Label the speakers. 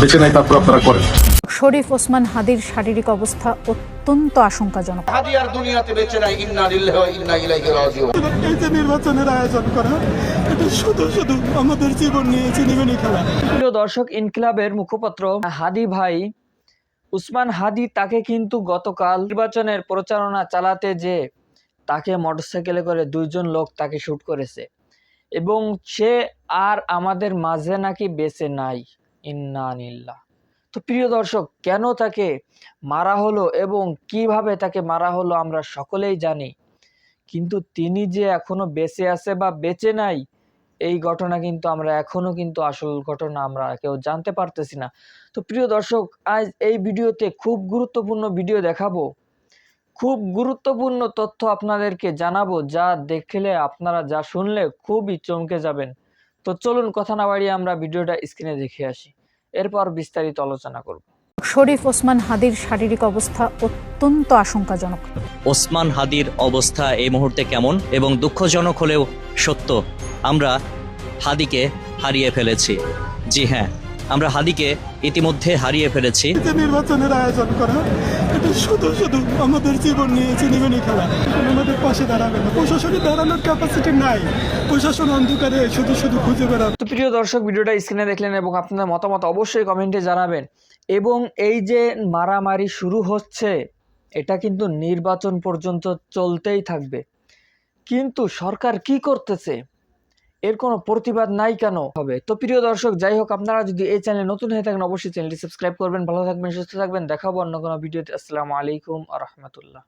Speaker 1: বেছে নেয় তারপর আপনারা করেন।
Speaker 2: শরীফ ওসমান হাদির শারীরিক অবস্থা অত্যন্ত আশঙ্কাজনক।
Speaker 3: হাদি আর দুনিয়াতে বেঁচে নাই ইন্না লিল্লাহি ওয়া ইন্না ইলাইহি রাজিউন।
Speaker 4: এই যে নির্বাচনের আয়োজন করা এটা শুধু শুধু আমাদের জীবন নিয়ে চিনিমিনি খেলা।
Speaker 5: প্রিয় দর্শক ইনকিলাবের মুখপাত্র হাদি ভাই উসমান হাদি তাকে কিন্তু গতকাল নির্বাচনের প্রচারণা চালাতে যে তাকে মোটরসাইকেলে করে দুইজন লোক তাকে শুট করেছে। এবং সে আর আমাদের মাঝে নাকি বেঁচে নাই। ইন্নানিল্লাহ তো প্রিয় দর্শক, কেন তাকে মারা হলো এবং কীভাবে তাকে মারা হলো আমরা সকলেই জানি, কিন্তু তিনি যে এখনও বেঁচে আছে বা বেঁচে নাই, এই ঘটনা কিন্তু আমরা এখনও কিন্তু আসল ঘটনা আমরা কেউ জানতে পারতেছি না। তো প্রিয় দর্শক, আজ এই ভিডিওতে খুব গুরুত্বপূর্ণ ভিডিও দেখাবো। খুব গুরুত্বপূর্ণ তথ্য আপনাদেরকে জানাব, যা দেখলে আপনারা যা শুনলে খুবই চমকে যাবেন। তো চলুন কথা না বাড়িয়ে আমরা ভিডিওটা স্ক্রিনে দেখে আসি। এরপর বিস্তারিত আলোচনা করব।
Speaker 2: শরীফ ওসমান হাদির শারীরিক অবস্থা অত্যন্ত আশঙ্কাজনক।
Speaker 6: ওসমান হাদির অবস্থা এই মুহূর্তে কেমন এবং দুঃখজনক হলেও সত্য আমরা হাদিকে হারিয়ে ফেলেছি। জি হ্যাঁ আমরা হাদিকে ইতিমধ্যে হারিয়ে ফেলেছি।
Speaker 4: নির্বাচনের আয়োজন করা। শুধু শুধু আমাদের জীবন নিয়ে চিনিমিনি খেলা। আমাদের পাশে দাঁড়াবে না। প্রশাসনের দাঁড়ানোর ক্যাপাসিটি নাই। প্রশাসন অন্ধকারে শুধু শুধু খুঁজে বেড়াবে।
Speaker 5: তো প্রিয় দর্শক, ভিডিওটা স্ক্রিনে দেখলেন এবং আপনাদের মতামত অবশ্যই কমেন্টে জানাবেন। এবং এই যে মারামারি শুরু হচ্ছে, এটা কিন্তু নির্বাচন পর্যন্ত চলতেই থাকবে। কিন্তু সরকার কি করতেছে? এর কোনো প্রতিবাদ নাই কেন? হবে। তো প্রিয় দর্শক, যাই হোক, আপনারা যদি এই চ্যানেলে নতুন হয়ে থাকেন, অবশ্যই চ্যানেলটি সাবস্ক্রাইব করবেন। ভালো থাকবেন, সুস্থ থাকবেন। দেখাবো অন্য কোনো ভিডিওতে। আসসালামু আলাইকুম আ রহমতুল্লাহ।